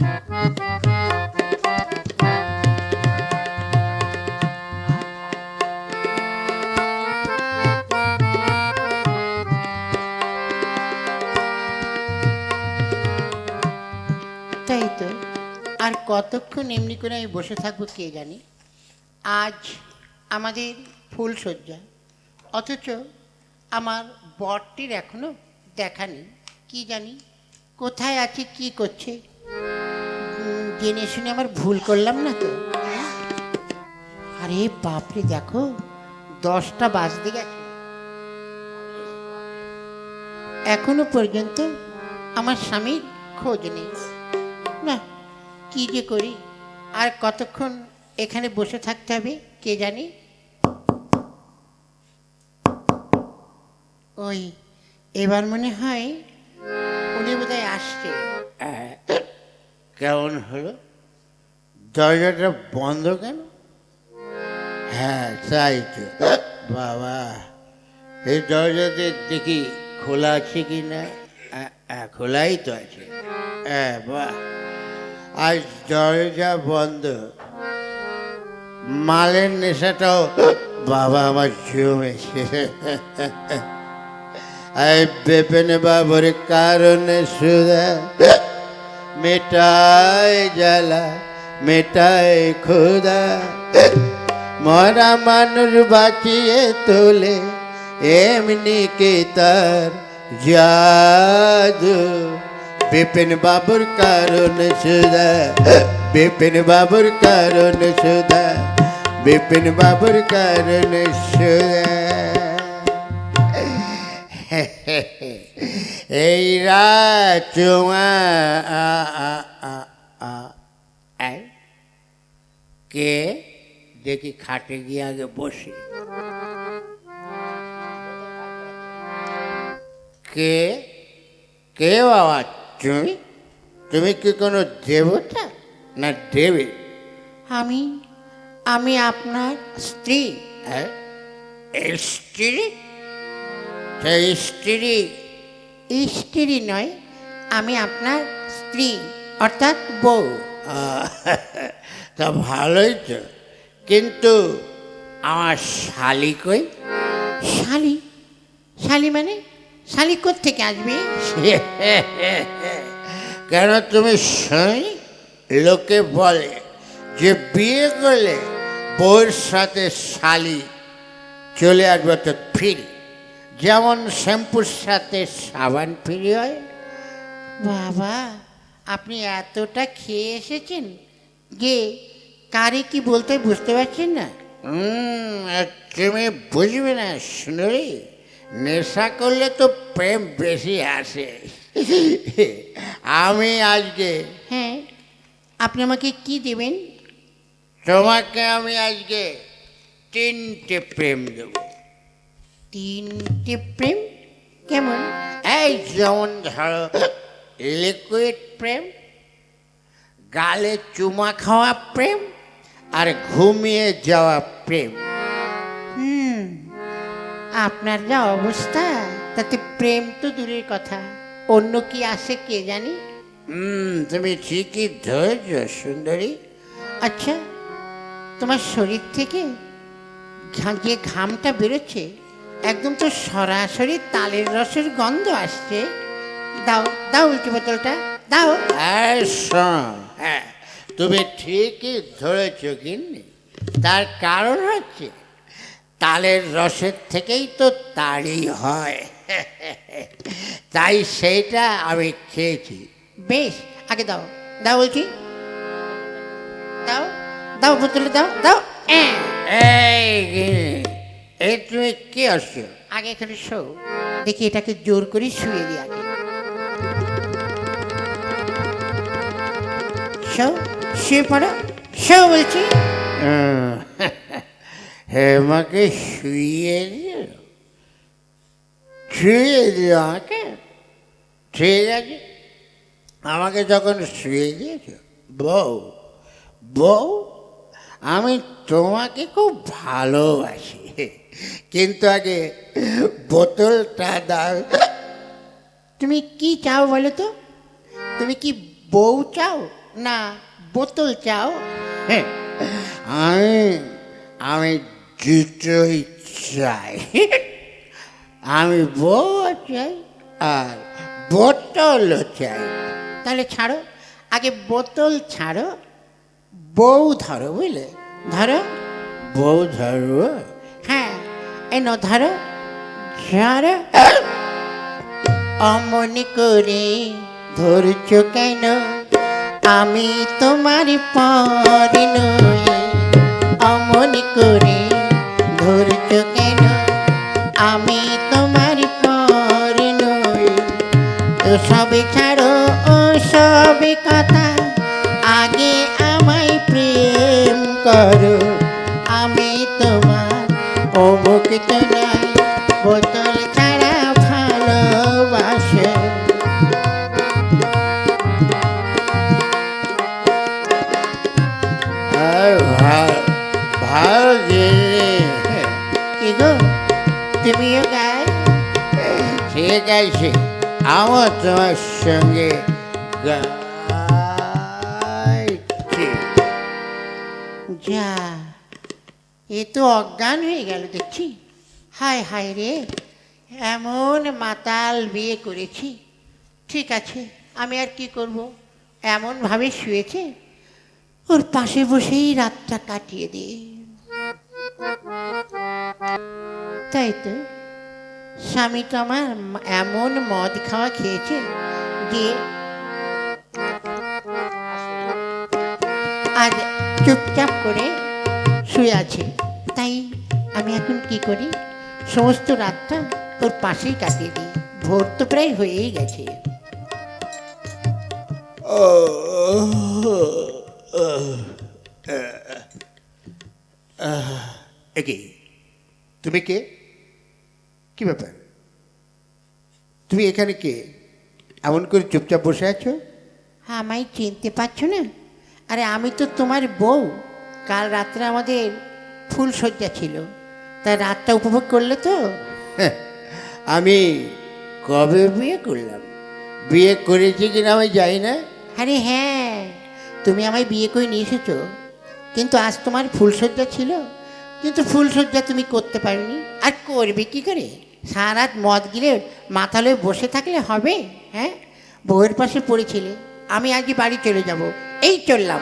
তাই তো। আর কতক্ষণ এমনি করে আমি বসে থাকব কে জানি? আজ আমাদের ফুলসজ্জা অথচ আমার বরটির এখনও দেখা নেই। কি জানি কোথায় আছে, কি করছে? জেনে শুনে আমার ভুল করলাম না তো? আরে বাপরে, দেখো, দশটা বাজতে গেছে। এখনও পর্যন্ত আমার স্বামীর খোঁজ নেই। না, কি যে করি? আর কতক্ষণ এখানে বসে থাকতে হবে, কে জানি? ওই, এবার মনে হয় উনি বোধহয় আসছে। কেমন হলো? দরজাটা বন্ধ কেন? হ্যাঁ তাই তো। বাবা, এই দরজাতে দেখি খোলা আছে কি না? খোলাই তো আছে। হ্যাঁ আজ দরজা বন্ধ। মালের নেশাটাও বাবা আমার জমেছে। এই বেপেনে বাবুর কারণে সুদা মেটায় জ্বালা মেটায় খোদা মরা মানুষ বাঁচিয়ে তোলে, এমনি কে তার বিপিন বাবুর কারণ সুদা বিপিন বাবুর কারণ সুদা বিপিন বাবুর কারণ সুদা এই রাজমা কে দেখি খাটে গিয়ে আগে বসি। কে কে বাবা তুমি? তুমি কি কোনো দেবতা না দেবী? আমি আমি আপনার স্ত্রী। হ্যাঁ স্ত্রী? সেই স্ত্রী স্ত্রী নয় আমি আপনার স্ত্রী অর্থাৎ বউ। তা ভালোই তো। কিন্তু আমার শালি কই? শালি? শালি মানে? শালি থেকে আসবে? কেন তুমি শুনি লোকে বলে যে বিয়ে করলে বউর সাথে শালি চলে আসবে তো ফিরি? যেমন শ্যাম্পুর সাথে সাবান ফিরি হয়। বাবা আপনি এতটা খেয়ে এসেছেন যে কারে কি বলতে বুঝতে পারছেন না? তুমি বুঝবে না শুনলি নেশা করলে তো প্রেম বেশি আসে। আমি আজকে হ্যাঁ আপনি আমাকে কি দেবেন? তোমাকে আমি আজকে তিনটে প্রেম দেব। তিনটে প্রেম? কেমন? এই যেমন ধরো লিকুইড প্রেম গালে চুমা খাওয়া প্রেম আর ঘুমিয়ে যাওয়া প্রেম। হুম আপনার যা অবস্থা তাতে প্রেম তো দূরের কথা। অন্য কি আসে কে জানি? হুম তুমি ঠিকই ধৈর্য সুন্দরী। আচ্ছা তোমার শরীর থেকে যে ঘামটা বেরোচ্ছে একদম তো সরাসরি তালের রসের গন্ধ আসছে। দাও দাও উল্টি বোতলটা দাও। শোনো। হ্যাঁ। তুমি ঠিকই ধরেছ কিন্তু তার কারণ হচ্ছে তালের রসের থেকেই তো তাড়ি হয়। তাই সেইটা আমি খেয়েছি। বেশ আগে দাও। দাও বলছি দাও দাও বোতলে দাও দাও। এই এই তুমি কি আসছো আগে এখানে শো দেখি এটাকে জোর করে শুয়ে দিই আগে। শো শুয়ে পড়ো শো বলছি। হেমাকে শুইয়ে দিল শুয়ে দিল আমাকে? ঠিক আছে আমাকে যখন শুয়ে দিয়েছ বউ বউ আমি তোমাকে খুব ভালোবাসি। কিন্তু আগে বোতলটা দাও। তুমি কি চাও বলো তো? তুমি কি বউ চাও না বোতল চাও? হ্যাঁ, আমি আমি দুটোই চাই। আমি বউ চাই আর বোতলও চাই। তাহলে ছাড়ো আগে বোতল ছাড়ো বউ ধরো বুঝলে? ধরো। বউ ধরবো হ্যাঁ এই নো ধরো। ধরো। অমনি করে ধরছ কেন? আমি তোমার পরে নই। অমনি করে ধরছ কেন? আমি তোমার পরে নই। সবে ছাড়ো ও সবে কথা ঠিক আছে, আমার তোমার সঙ্গে যা, এ তো অজ্ঞান হয়ে গেল দেখছি। হায় হায় রে, এমন মাতাল বিয়ে করেছি। ঠিক আছে, আমি আর কি করব? এমনভাবে শুয়েছে? ওর পাশে বসেই রাতটা কাটিয়ে দিই। তাই তো? স্বামী তো আমার এমন মদ খাওয়া খেয়েছে যে আজ চুপচাপ করে শুয়ে আছে। তাই আমি এখন কি করি? সমস্ত রাতটা ওর পাশেই কাটিয়ে দিই। ভোর তো প্রায় হয়েই গেছে। তুমি কে? কি ব্যাপার? তুমি এখানে কে? এমন করে চুপচাপ বসে আছো? হ্যাঁ আমায় চিনতে পারছ না? আরে আমি তো তোমার বউ। কাল রাত্রে আমাদের ফুল সজ্জা ছিল। তাই রাতটা উপভোগ করলে তো? হ্যাঁ, আমি কবে বিয়ে করলাম? বিয়ে করেছি কিনা আমি যাই না। আরে হ্যাঁ তুমি আমায় বিয়ে করে নিয়ে এসেছ। কিন্তু আজ তোমার ফুলসজ্জা ছিল। কিন্তু ফুলসজ্জা তুমি করতে পারোনি। আর করবে কি করে? সারা রাত মদ গিলে মাথালে বসে থাকলে হবে হ্যাঁ? বউয়ের পাশে পড়েছিলে আমি আজকে বাড়ি চলে যাব। এই চললাম।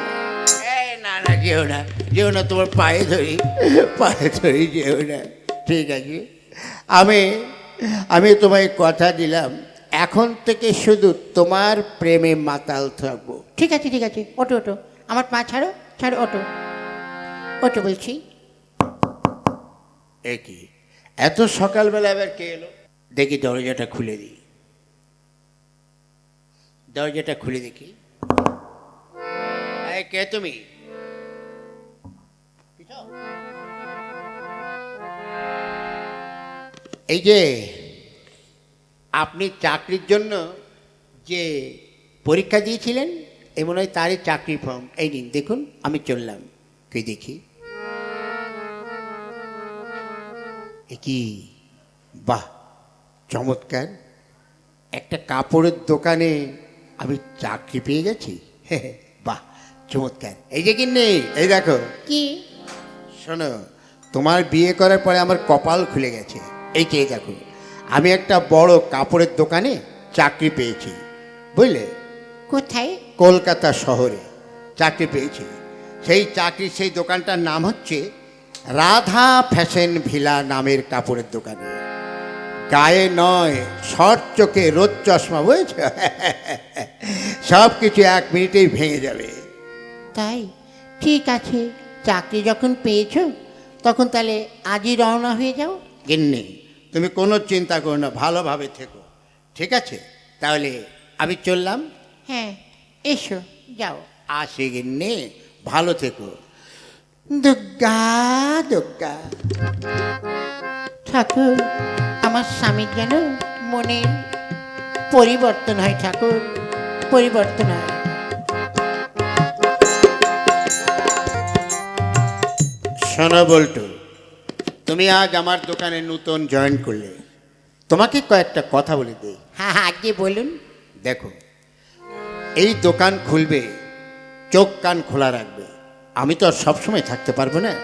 না না যেও না যেও না তোমার পায়ে ধরি পায়ে ধরি যেও না ঠিক আছে? আমি আমি তোমায় কথা দিলাম এখন থেকে শুধু তোমার প্রেমে মাতাল থাকব। ঠিক আছে ঠিক আছে ওটো ওটো আমার পা ছাড়ো ছাড়ো অটো অটো বলছি। একই এত সকালবেলা আবার কে এলো? দেখি দরজাটা খুলে দিই। দরজাটা খুলে দেখি। কে তুমি? এই যে, আপনি চাকরির জন্য যে পরীক্ষা দিয়েছিলেন এ মনে হয় তারই চাকরি ফর্ম। এই নিন, দেখুন, আমি চললাম। কে দেখি। কি বাহ চমৎকার। একটা কাপড়ের দোকানে আমি চাকরি পেয়ে গেছি। বাহ চমৎকার। এই যে কিনে এই দেখো। কি? শোনো তোমার বিয়ে করার পরে আমার কপাল খুলে গেছে। এই যে দেখো। আমি একটা বড় কাপড়ের দোকানে চাকরি পেয়েছি। বুঝলে? কোথায়? কলকাতা শহরে চাকরি পেয়েছি। সেই চাকরির সেই দোকানটার নাম হচ্ছে রাধা ফ্যাশন ভিলা নামের কাপড়ের দোকানে। গায়ে নয় শর্ট চোখে রোদ চশমা বুঝেছ? সব কিছু এক মিনিটেই ভেঙে যাবে। তাই? ঠিক আছে চাকরি যখন পেয়েছ তখন তাহলে আজই রওনা হয়ে যাও। গিন্নি তুমি কোনো চিন্তা করো না ভালোভাবে থেকো। ঠিক আছে? তাহলে আমি চললাম। হ্যাঁ এসো যাও। আসি গিন্নি ভালো থেকো। দুর্গা দুর্গা ঠাকুর আমার স্বামীর যেন মনের পরিবর্তন হয় ঠাকুর পরিবর্তন হয় শোনো বল্টু তুমি আজ আমার দোকানে নতুন জয়েন করলে। তোমাকে কয়েকটা কথা বলে দিই। হ্যাঁ হ্যাঁ আগে বলুন। দেখো এই দোকান খুলবে চোখ কান খোলা রাখবে। আমি তো আর সবসময় থাকতে পারব না।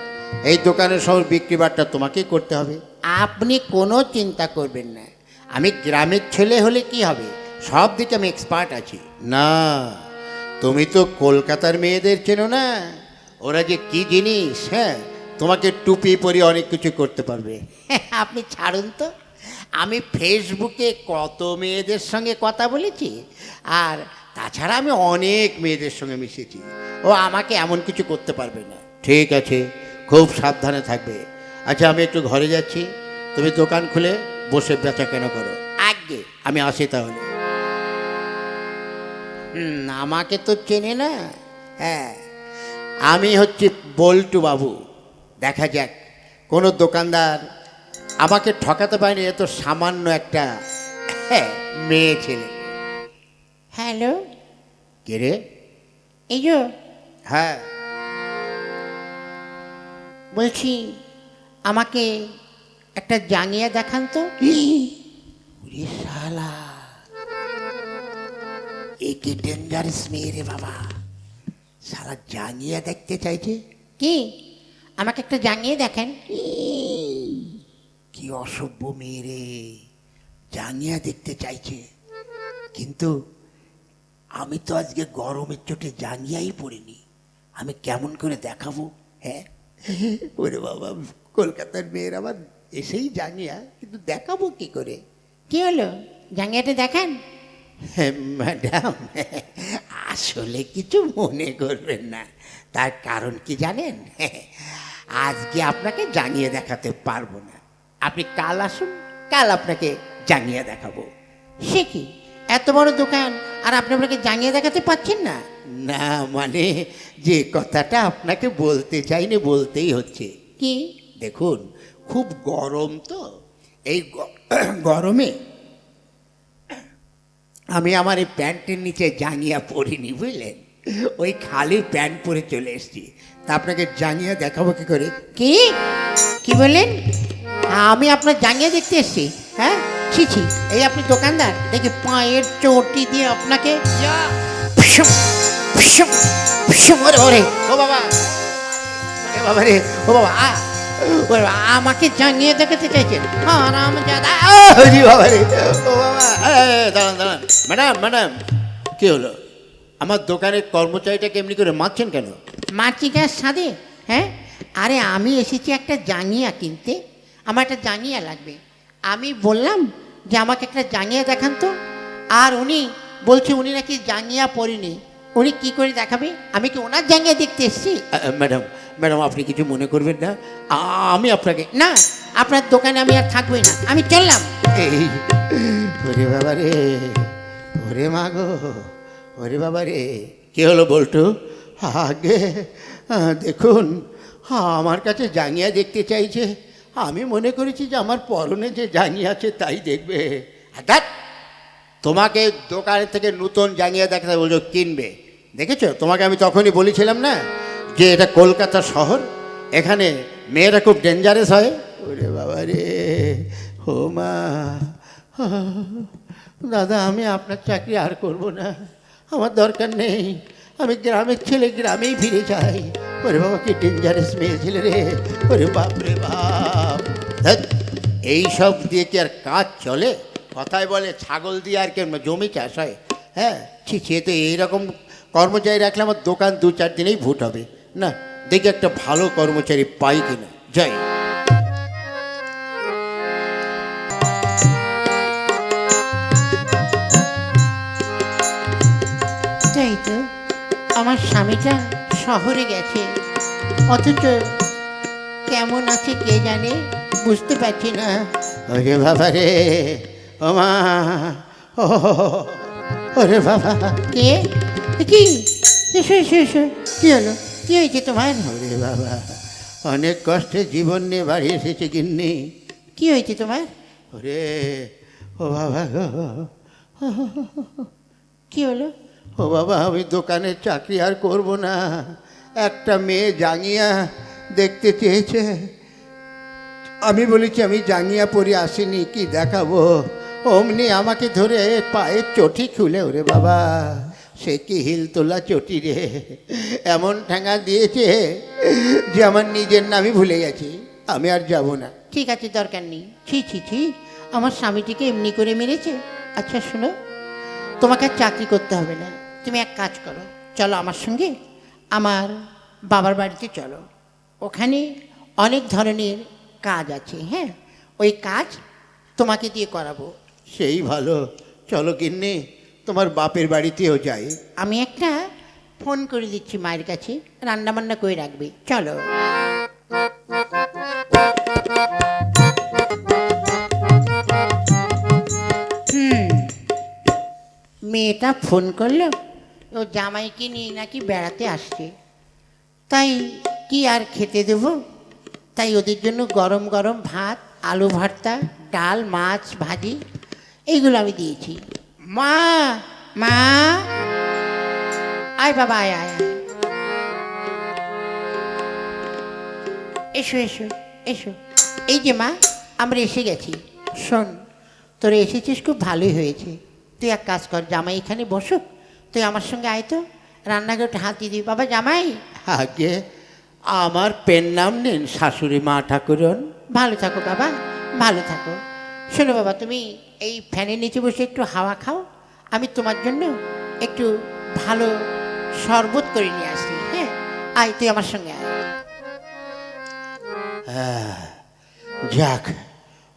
এই দোকানের সব বিক্রি বাট্টা তোমাকেই করতে হবে। আপনি কোনো চিন্তা করবেন না। আমি গ্রামের ছেলে হলে কি হবে? সব দিকে আমি এক্সপার্ট আছি। না তুমি তো কলকাতার মেয়েদের চেনো না। ওরা যে কি জিনিস হ্যাঁ? তোমাকে টুপি পরিয়ে অনেক কিছু করতে পারবে। আপনি ছাড়ুন তো। আমি ফেসবুকে কত মেয়েদের সঙ্গে কথা বলেছি আর তাছাড়া আমি অনেক মেয়েদের সঙ্গে মিশেছি। ও আমাকে এমন কিছু করতে পারবে না। ঠিক আছে খুব সাবধানে থাকবে। আচ্ছা আমি একটু ঘরে যাচ্ছি। তুমি দোকান খুলে বসে বেচা কেন করো। আগে। আমি আসি তাহলে। আমাকে তো চেনে না। হ্যাঁ। আমি হচ্ছি বল্টু বাবু। দেখা যাক কোনো দোকানদার আমাকে ঠকাতে পারেনি এত সামান্য একটা হ্যাঁ মেয়ে ছেলে। হ্যালো কে রে এই যে হ্যাঁ বলছি আমাকে একটা জাঙ্গিয়া দেখান তো ওরে শালা এ কি ডেঞ্জারাস মেয়ে রে বাবা শালা জাঙ্গিয়া দেখতে চাইছে কি আমাকে একটা জাঙ্গিয়ে দেখেন কি অসভ্য মেয়ে রে জাঙ্গিয়া দেখতে চাইছে কিন্তু আমি তো আজকে গরমের চোটে জাঙ্গিয়াই পড়িনি। আমি কেমন করে দেখাবো হ্যাঁ? ওরে বাবা কলকাতার মেয়ের আবার এসেই জাঙ্গিয়া কিন্তু দেখাবো কি করে? কি হলো? জাঙ্গিয়াটা দেখান। হ্যাঁ, ম্যাডাম আসলে কিছু মনে করবেন না। তার কারণ কি জানেন? আজকে আপনাকে জানিয়ে দেখাতে পারব না। আপনি কাল আসুন কাল আপনাকে জানিয়ে দেখাবো। সে কি? এত বড় দোকান আর আপনি আপনাকে জাঙ্গিয়ে দেখাতে পাচ্ছেন না? না মানে যে কথাটা আপনাকে বলতে চাইনি বলতেই হচ্ছে। কি? দেখুন খুব গরম তো। এই গরমে আমি আমার এই প্যান্টের নিচে জাঙিয়া পরিনি বুঝলেন? ওই খালি প্যান্ট পরে চলে এসেছি। তা আপনাকে জাঙিয়া দেখাবো কি করে? কি? কি বললেন? আমি আপনার জাঙ্গিয়ে দেখতে এসেছি হ্যাঁ? ছি ছি। এই আপনি দোকানদার? দেখি পায়ের চটি দিয়ে আপনাকে ওরে ও বাবা। ওরে বাবা রে ও বাবা। আ, আমাকে জাঙ্গিয়ে দেখাতে চাইছেন। আরাম ওরে বাবা রে ও বাবা। দাঁড়ান দাঁড়ান। ম্যাডাম ম্যাডাম কি হলো? আমার দোকানের কর্মচারীটাকে এমনি করে মারছেন কেন? মাছিকার সাদে হ্যাঁ? আরে আমি এসেছি একটা জাঙ্গিয়া কিনতে। আমার একটা জাঙ্গিয়া লাগবে। আমি বললাম যে আমাকে একটা জাঙ্গিয়া দেখান তো। আর উনি বলছে উনি নাকি জাঙ্গিয়া পরিনি উনি কি করে দেখাবে? আমি কি ওনার জাঙ্গিয়া দেখতে এসেছি? ম্যাডাম ম্যাডাম আপনি কিছু মনে করবেন না। আমি আপনাকে না আপনার দোকানে আমি আর থাকবোই না। আমি চললাম। এই ওরে বাবা রে ওরে মা গো ওরে বাবা রে। কি হলো বলটু? আগে দেখুন আমার কাছে জাঙ্গিয়া দেখতে চাইছে। আমি মনে করেছি যে আমার পরনে যে জাঙ্গিয়া আছে তাই দেখবে। হঠাৎ তোমাকে দোকানের থেকে নতুন জাঙ্গিয়া দেখাতে বলছো, কিনবে। দেখেছ? তোমাকে আমি তখনই বলেছিলাম না যে এটা কলকাতা শহর, এখানে মেয়েরা খুব ডেঞ্জারাস হয়। ওরে বাবা রে, ও মা, দাদা, আমি আপনার চাকরি আর করব না। আমার দরকার নেই, আমি গ্রামের ছেলে, গ্রামেই ফিরে যাই। ওরে বাবা, কি ডেঞ্জারাস মেয়ে ছেলে রে। ওরে বাপ রে বাপ। ধ্যাৎ, এই সব দিয়ে কি আর কাজ চলে? কথায় বলে ছাগল দিয়ে আর কি জমি চাষ হয়। হ্যাঁ ছি এ তো এইরকম কর্মচারী রাখলে আমার দোকান দু চার দিনেই ভুট হবে। না দেখি একটা ভালো কর্মচারী পাই কিনা। যাই তো আমার স্বামীটা শহরে গেছে। অথচ কেমন আছে কে জানে? বুঝতে পারছি না। ওরে বাবা রে ও মা ও ওরে বাবা। কে? কি? এসো এসো এসো। কি হলো? কি হয়েছে তোমার? ওরে বাবা অনেক কষ্টে জীবন নিয়ে বাড়ি এসেছে গিন্নি। কি হয়েছে তোমার? ওরে ও বাবা গো। কি হলো? ও বাবা আমি দোকানের চাকরি আর করব না। একটা মেয়ে জাঙ্গিয়া দেখতে চেয়েছে। আমি বলেছি আমি জাঙ্গিয়া পরে আসিনি কি দেখাবো? অমনি আমাকে ধরে পায়ের চটি খুলে, ওরে বাবা, সে কি হিল তোলা চটি রে? এমন ঠেঙা দিয়েছে যে আমার নিজের নামই ভুলে গেছি, আমি আর যাব না। ঠিক আছে, দরকার নেই। ছি ছি ছি, আমার স্বামীটিকে এমনি করে মেরেছে? আচ্ছা শোনো, তোমাকে চাকরি করতে হবে না। তুমি এক কাজ করো, চলো আমার সঙ্গে, আমার বাবার বাড়িতে চলো। ওখানে অনেক ধরনের কাজ আছে হ্যাঁ? ওই কাজ তোমাকে দিয়ে করাবো। সেই ভালো। চলো কিন্নি তোমার বাপের বাড়িতেও যাই। আমি একটা ফোন করে দিচ্ছি মায়ের কাছে রান্না বান্না করে রাখবে। চলো। হুম মেয়েটা ফোন করল ও জামাইকে নিয়ে নাকি বেড়াতে আসছে। তাই কি আর খেতে দেবো? তাই ওদের জন্য গরম গরম ভাত, আলু ভর্তা, ডাল, মাছ, ভাজি, এইগুলো আমি দিয়েছি। মা মা, আয় বাবা, আয় আয়। এসো এসো এসো। এই যে মা, আমরা এসে গেছি। শোন, তোরা এসেছিস খুব ভালোই হয়েছে। তুই এক কাজ কর, জামাই এখানে বসুক। তুই আমার সঙ্গে আয় তো, রান্নাঘরটা হাত দিয়ে দিবি। বাবা, জামাই। আগে আমার পেন নাম নেন শাশুড়ি মা ঠাকুরন। ভালো থাকো বাবা ভালো থাকো। শোনো বাবা তুমি এই ফ্যানের নিচে বসে একটু হাওয়া খাও। আমি তোমার জন্য একটু ভালো শরবত করে নিয়ে আসি হ্যাঁ? আয় তুই আমার সঙ্গে আয়। যাক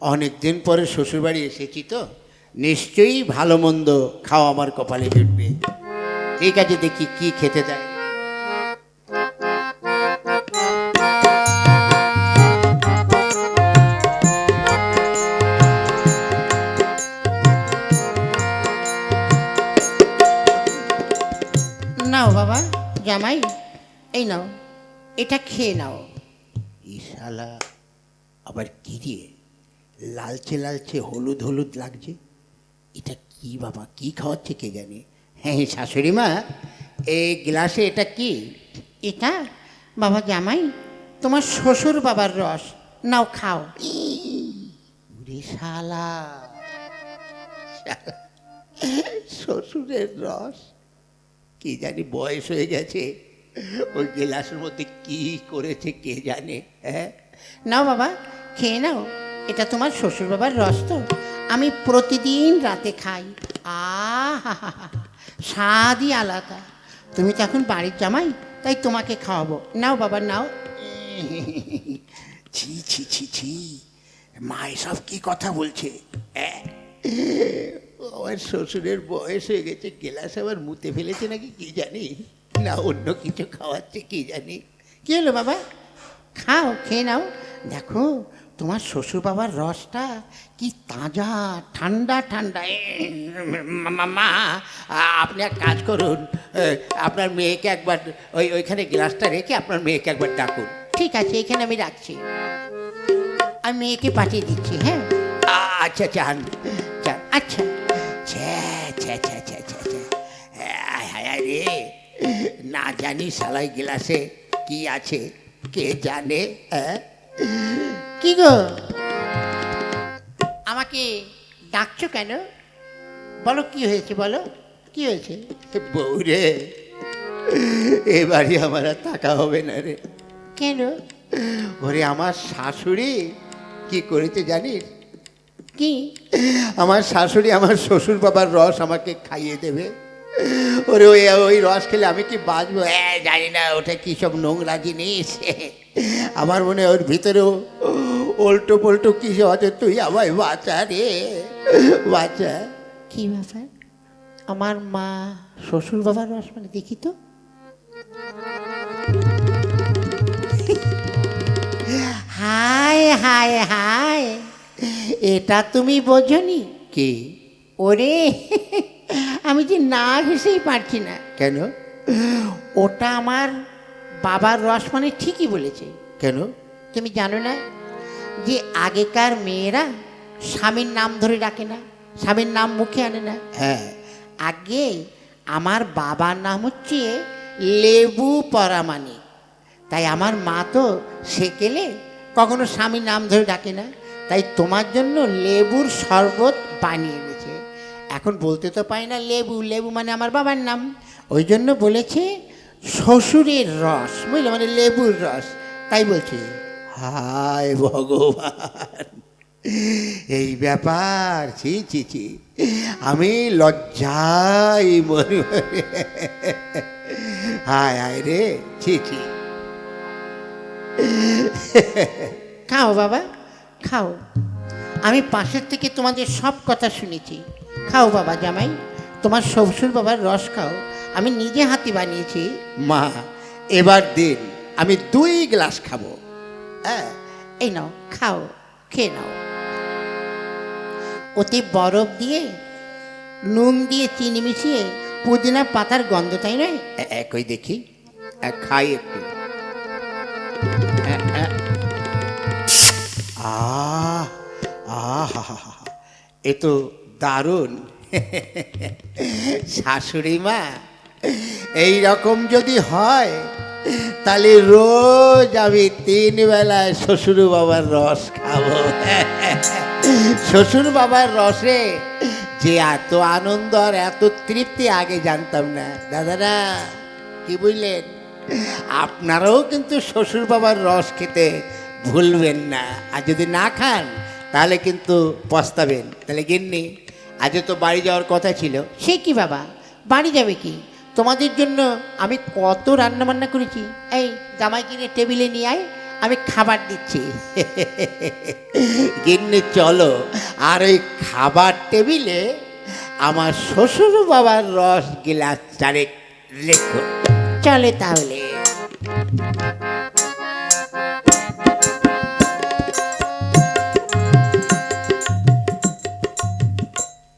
অনেক দিন পরে শ্বশুরবাড়ি এসেছি তো। নিশ্চয়ই ভালো মন্দ খাওয়া আমার কপালে জুটবে। ঠিক আছে দেখি কি খেতে দেয় জামাই এই নাও এটা খেয়ে নাও। ইশালা আবার কি দিয়ে? লালচে লালচে হলুদ হলুদ লাগছে। এটা কি বাবা কি খাওয়াচ্ছে কে জানে? হ্যাঁ শাশুড়ি মা এই গ্লাসে এটা কি? এটা বাবা জামাই তোমার শ্বশুর বাবার রস। নাও খাও। শালা, শ্বশুরের রস। কি জানি বয়স হয়ে গেছে। ওই গ্লাসের মধ্যে কি করেছে কে জানে হ্যাঁ? নাও বাবা, খেয়ে নাও। এটা তোমার শ্বশুর বাবার রস তো। আমি প্রতিদিন রাতে খাই। আহা, স্বাদই আলাদা। তুমি তো এখন বাড়ির জামাই, তাই তোমাকে খাওয়াবো। নাও বাবা, নাও। ছি ছি ছি ছি। মা এসব কি কথা বলছে অ্যাঁ? আমার শ্বশুরের বয়স হয়ে গেছে, গেলাস আবার মুতে ফেলেছে নাকি কি জানি? না, অন্য কিছু খাওয়াচ্ছে কি জানি? কি হলো বাবা? খাও, খেয়ে নাও। দেখো, তোমার শ্বশুর বাবার রসটা কি তাজা, ঠান্ডা ঠান্ডা। মা- আপনি এক কাজ করুন আপনার মেয়েকে একবার ওই, ওইখানে গ্লাসটা রেখে আপনার মেয়েকে একবার ডাকুন। ঠিক আছে, এখানে আমি রাখছি। আমি মেয়েকে পাঠিয়ে দিচ্ছি হ্যাঁ? আচ্ছা চান রে না জানি সালাই গ্লাসে কি আছে কে জানে হ্যাঁ কি গো? আমাকে ডাকছো কেন? বলো কি হয়েছে বলো। কি হয়েছে? বউ রে এবারই আমার আর টাকা হবে না রে। কেন? ওরে আমার শাশুড়ি কি করেছে জানিস? কি? আমার শাশুড়ি আমার শ্বশুর বাবার রস আমাকে খাইয়ে দেবে। ওরে ওই ওই রস খেলে আমি কি বাঁচবো? হ্যাঁ জানি না ওটা কি সব নোংরা জিনিস। আমার মনে ওর ভিতরেও উল্টো পল্টো কিছু আছে তুই আমায় বাঁচা রে বাঁচা। কি ব্যাপার? আমার মা শ্বশুর বাবার রস মানে দেখি তো। হায় হায় হায় এটা তুমি বোঝনি? কে? ওরে আমি যে না হেসেই পারছি না। কেন? ওটা আমার বাবার রস মানে ঠিকই বলেছে। কেন? তুমি জানো না যে আগেকার মেয়েরা স্বামীর নাম ধরে ডাকে না স্বামীর নাম মুখে আনে না। হ্যাঁ। আগে আমার বাবার নাম হচ্ছে লেবু পরামানি। তাই আমার মা তো সেকেলে কখনো স্বামীর নাম ধরে ডাকে না। তাই তোমার জন্য লেবুর শরবত বানিয়ে এনেছে। এখন বলতে তো পারি না লেবু লেবু মানে আমার বাবার নাম। ওই জন্য বলেছে শ্বশুরের রস, বুঝলে? মানে লেবুর রস। তাই বলছি। হায় ভগবান! এই ব্যাপার, ছি ছি ছি। আমি লজ্জাই মরি। হায় হায় রে, ছি ছি। খাও বাবা, খাও। আমি পাশের থেকে তোমাদের সব কথা শুনেছি। খাও বাবা জামাই তোমার শ্বশুর বাবার রস খাও। আমি নিজে হাতে বানিয়েছি। মা এবার দিন আমি দুই গ্লাস খাব। হ্যাঁ এই নাও খাও খেয়ে নাও। ওতে বরফ দিয়ে নুন দিয়ে চিনি মিশিয়ে পুদিনা পাতার গন্ধ তাই নয়? একই দেখি? খাই একটু। আহ আহ এ তো দারুণ। শাশুড়ি মা, এই রকম যদি হয়, তাহলে রোজ আমি তিন বেলায় শ্বশুর বাবার রস খাব। শ্বশুর বাবার রসে যে এত আনন্দ আর এত তৃপ্তি, আগে জানতাম না। দাদারা, কি বুঝলেন আপনারাও কিন্তু শ্বশুর বাবার রস খেতে ভুলবেন না। আর যদি না খান, তাহলে কিন্তু পস্তাবেন। তাহলে গিন্নি আজও তো বাড়ি যাওয়ার কথা ছিল। সে কি বাবা? বাড়ি যাবে কি? তোমাদের জন্য আমি কত রান্না বান্না করেছি। এই জামাই কিনে টেবিলে নিয়ে আয় আমি খাবার দিচ্ছি। গিন্নি চলো। আর ওই খাবার টেবিলে আমার শ্বশুর বাবার রস গিলাস চারেক লেখো চলে তাহলে।